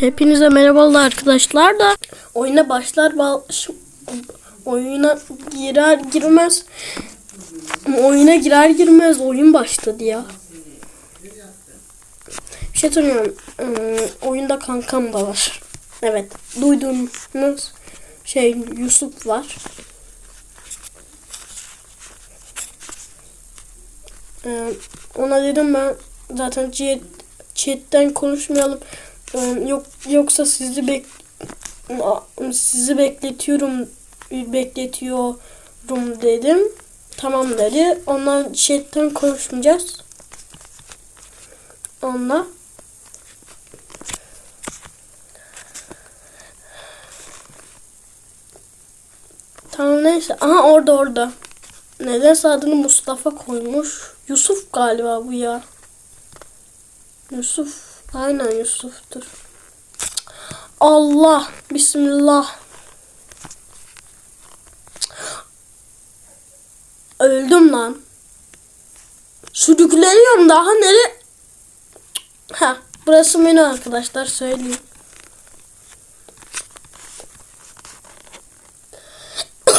Hepinize merhabalar arkadaşlar da oyuna başlar baş, oyuna girer girmez oyuna girer girmez oyun başladı ya. Bir şey söyleyeyim. Ee, oyunda kankam da var. Evet. Duyduğunuz şey Yusuf var. Ee, ona dedim ben zaten chat, chatten konuşmayalım. Yok yoksa sizi bek sizi bekletiyorum bekletiyorum dedim. Tamam dedi. Ondan chatten konuşmayacağız. Onunla. Tamam neyse. Aha orada orada. Nedense adını Mustafa koymuş. Yusuf galiba bu ya. Yusuf. Aynen Yusuf'tur. Allah. Bismillah. Öldüm lan. Sürükleniyorum daha nere? Ha, burası menü arkadaşlar söyleyeyim.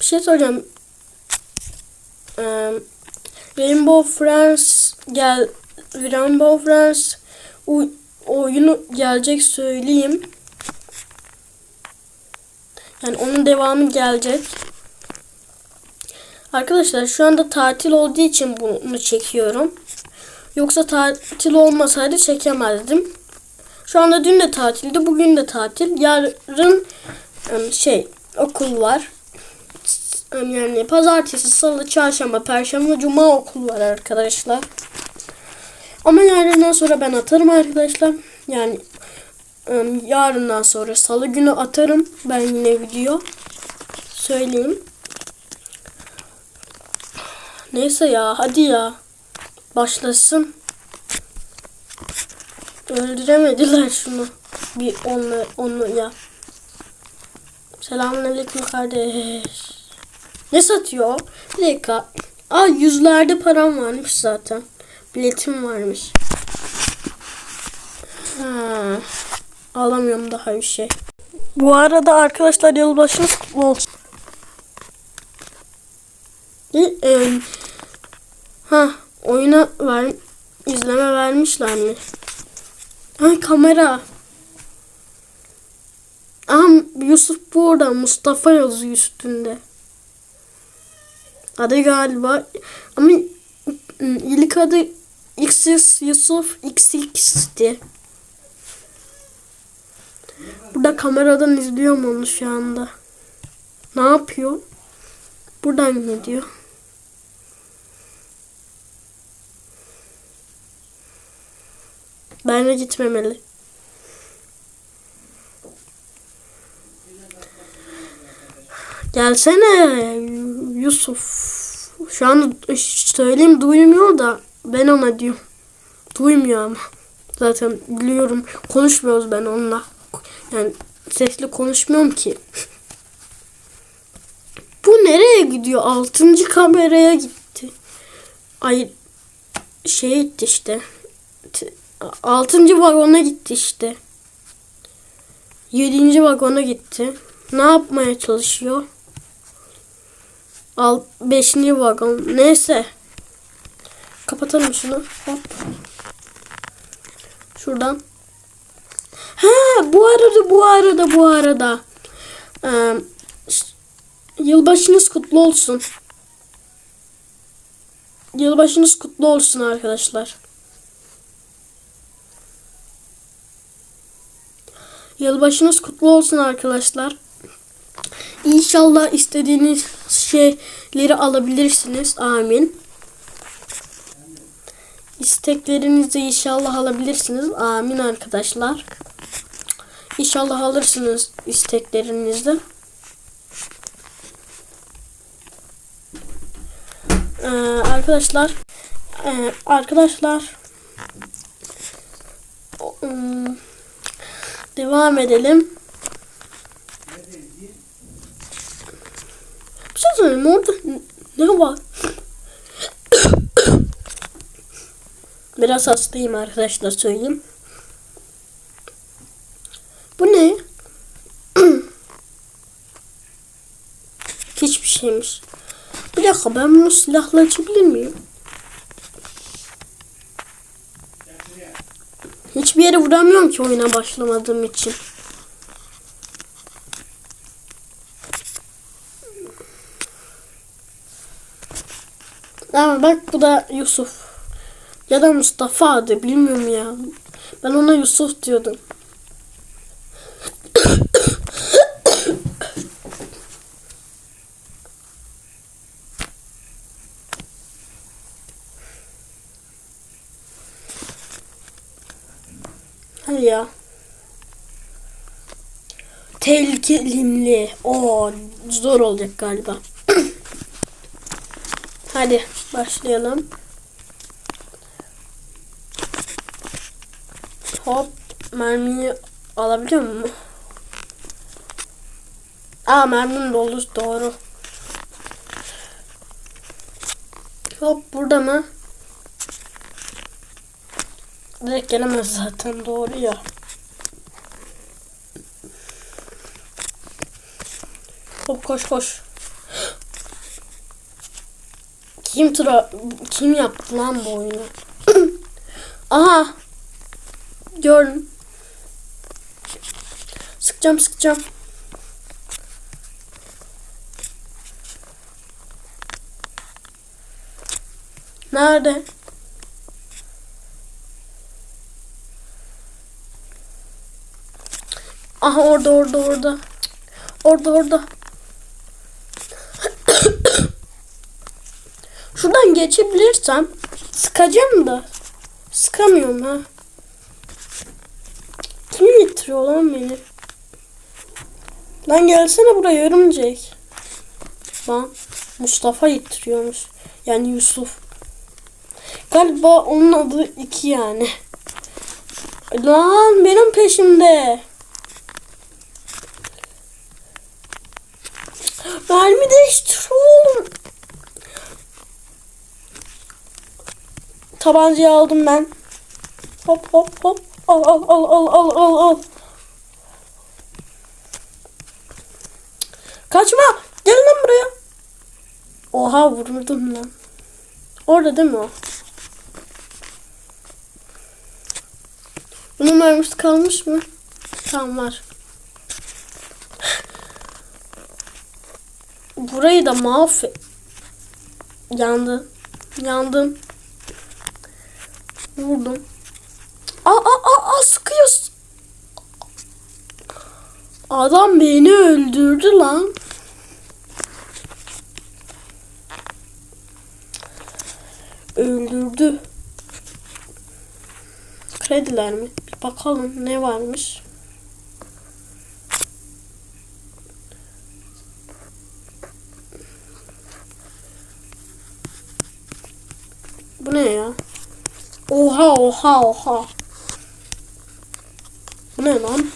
Bir şey soracağım. Rainbow Friends gel Rainbow Friends oyunu gelecek söyleyeyim. Yani onun devamı gelecek. Arkadaşlar şu anda tatil olduğu için bunu çekiyorum. Yoksa tatil olmasaydı çekemezdim. Şu anda dün de tatildi, bugün de tatil. Yarın şey okul var. Yani pazartesi, salı, çarşamba, perşembe, cuma okul var arkadaşlar. Ama yarından sonra ben atarım arkadaşlar. Yani yarından sonra salı günü atarım ben yine video. Söyleyeyim. Neyse ya hadi ya. Başlasın. Öldüremediler şunu. Bir onu onu ya. Selamünaleyküm kardeş. Ne satıyor? Bir dakika. Aa yüzlerde param varmış zaten. Biletim varmış. Ha. Alamıyorum daha bir şey. Bu arada arkadaşlar yılbaşınız kutlu olsun. E, ha oyuna ver, izleme vermişler mi? Ha kamera. Aha Yusuf bu orada Mustafa yazıyor üstünde. Adı galiba ama ilk adı XX Yusuf XX'ti. Burada kameradan izliyorum onu şu anda. Ne yapıyor? Buradan gidiyor. Bence gitmemeli. Gelsene Yusuf. Şu an söyleyeyim duymuyor da ben ona diyorum. Duymuyor ama. Zaten biliyorum. Konuşmuyoruz ben onunla. Yani sesli konuşmuyorum ki. Bu nereye gidiyor? Altıncı kameraya gitti. Ay şey gitti işte. Altıncı vagona gitti işte. Yedinci vagona gitti. Ne yapmaya çalışıyor? Al beşinci vagon. Neyse. Kapatalım şunu. Hop. Şuradan. Ha bu arada bu arada bu arada. Ee, yılbaşınız kutlu olsun. Yılbaşınız kutlu olsun arkadaşlar. Yılbaşınız kutlu olsun arkadaşlar. İnşallah istediğiniz şeyleri alabilirsiniz. Amin. İsteklerinizi inşallah alabilirsiniz. Amin arkadaşlar. İnşallah alırsınız isteklerinizi. Ee, arkadaşlar e, arkadaşlar um, devam edelim. Bir şey var? Biraz hastayım arkadaşlar söyleyeyim. Bu ne? Hiçbir şeymiş. Bir dakika ben bunu silahla açabilir miyim? Hiçbir yere vuramıyorum ki oyuna başlamadığım için. Ama bak bu da Yusuf. Ya da Mustafa adı bilmiyorum ya. Ben ona Yusuf diyordum. Hadi ya. Tehlikeli. O zor olacak galiba. Hadi başlayalım. Hop mermiyi alabiliyor mu? Aa mermim doldu doğru. Hop burada mı? Direkt gelemez zaten doğru ya. Hop koş koş. Kim tıra kim yaptı lan bu oyunu? Aha. Gördüm. Sıkacağım sıkacağım. Nerede? Aha orada orada orada. Orada orada. Geçebilirsem sıkacağım da sıkamıyorum ha. Kim getiriyor lan beni? Lan gelsene buraya örümcek. Lan Mustafa getiriyormuş. Yani Yusuf. Galiba onun adı iki yani. Lan benim peşimde. Mermi değiştir oğlum. Tabancayı aldım ben. Hop hop hop. Al al al al al al al. Kaçma. Gel lan buraya. Oha vurdum lan. Orada değil mi o? Bunun mermisi kalmış mı? Tamam var. Burayı da mahve... Yandı. Yandım. Vurdum. Aa aa aa, sıkıyoruz. Adam beni öldürdü lan. Öldürdü. Krediler mi? Bir bakalım ne varmış. Bu ne ya? Oha oha. Bu ne lan?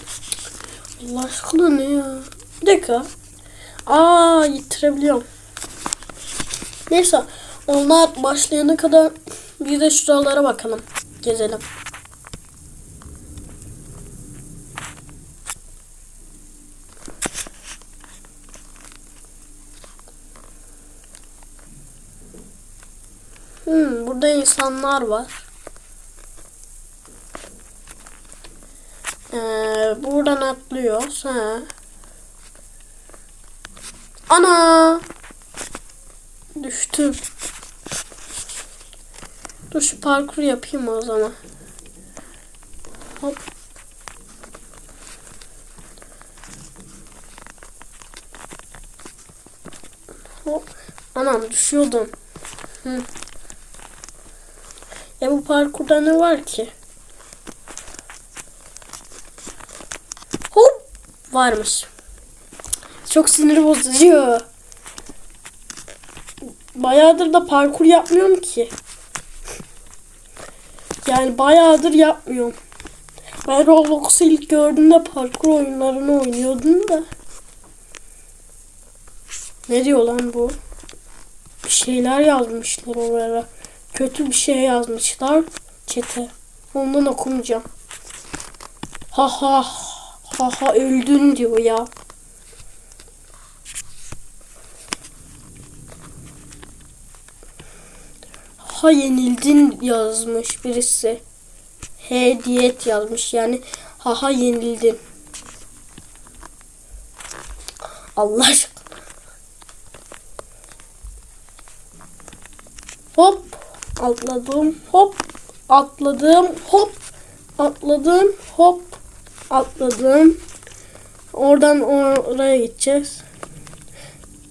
Allah aşkına ne ya? Bir dakika. Aa yitirebiliyorum. Neyse onlar başlayana kadar bir de şuralara bakalım. Gezelim. Hmm, burada insanlar var. Ee, buradan atlıyoruz. Ha. Ana! Düştüm. Dur şu parkur yapayım o zaman. Hop. Hop. Anam düşüyordum. Hı. Ya bu parkurda ne var ki? Hop varmış. Çok sinir bozucu. Bayağıdır da parkur yapmıyorum ki. Yani bayağıdır yapmıyorum. Ben Roblox'u ilk gördüğümde parkur oyunlarını oynuyordum da. Ne diyor lan bu? Bir şeyler yazmışlar oraya. Kötü bir şey yazmışlar. Çete. Ondan okumayacağım. Ha ha ha ha öldün diyor ya. Ha yenildin yazmış birisi. He diyet yazmış yani ha ha yenildin. Allah aşkına. Hop atladım hop atladım hop atladım hop atladım. Oradan oraya gideceğiz.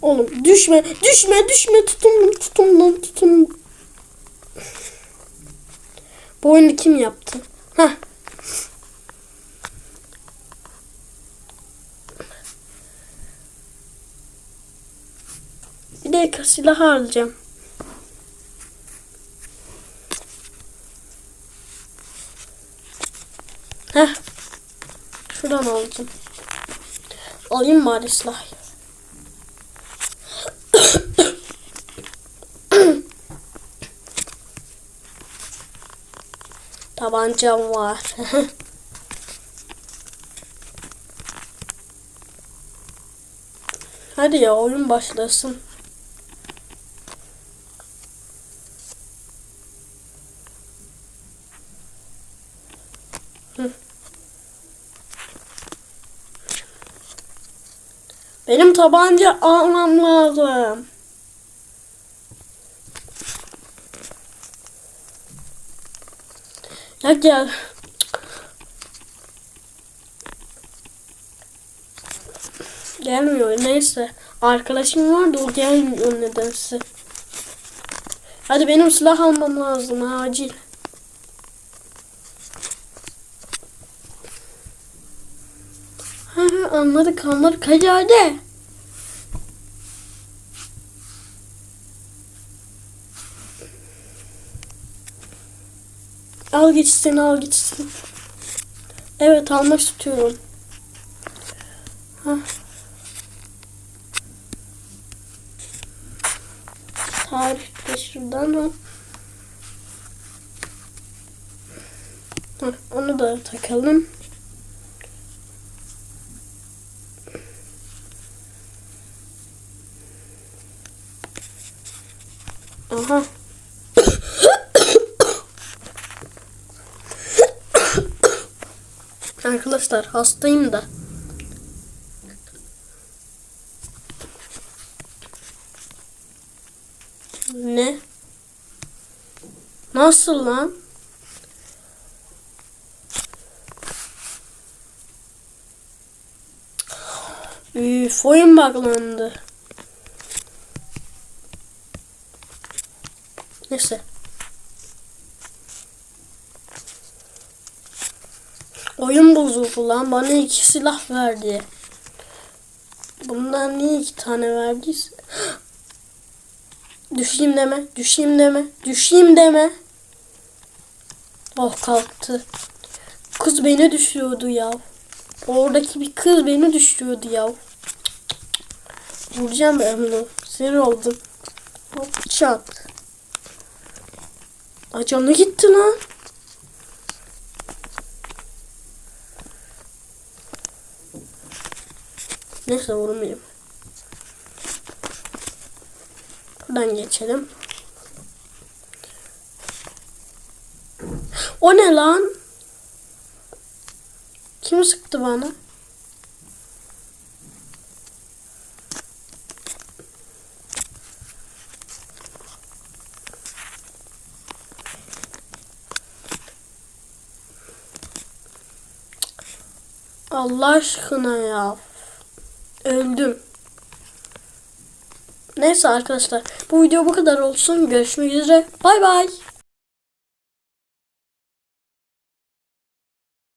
Oğlum düşme düşme düşme tutundum tutundum tutundum. Bu oyunu kim yaptı? Heh. Bir dakika silah alacağım. Heh. Şuradan alacağım. Alayım bari silah. Tabancam var. Hadi ya oyun başlasın. Benim tabanca almam lazım. Ya gel. Gelmiyor neyse. Arkadaşım vardı o gelmiyor nedense. Hadi benim silah almam lazım acil. Anladık hadi hadi. Al gitsin al gitsin. Evet almak istiyorum. Hah. Tarif de şuradan o. Onu da takalım. Aha. Arkadaşlar hastayım da. Ne? Nasıl lan? Üf, oyun buglandı. Neyse. Oyun bozuldu lan. Bana iki silah verdi. Bundan niye iki tane verdiyse? Düşeyim deme. Düşeyim deme. Düşeyim deme. Oh kalktı. Kız beni düşüyordu ya. Oradaki bir kız beni düşüyordu ya. Vuracağım bunu. Sinir oldum. Hop çat. Ay canı gitti lan. Neyse vurmayayım. Buradan geçelim. O ne lan? Kim sıktı bana? Allah aşkına ya. Öldüm. Neyse arkadaşlar bu video bu kadar olsun. Görüşmek üzere. Bay bay.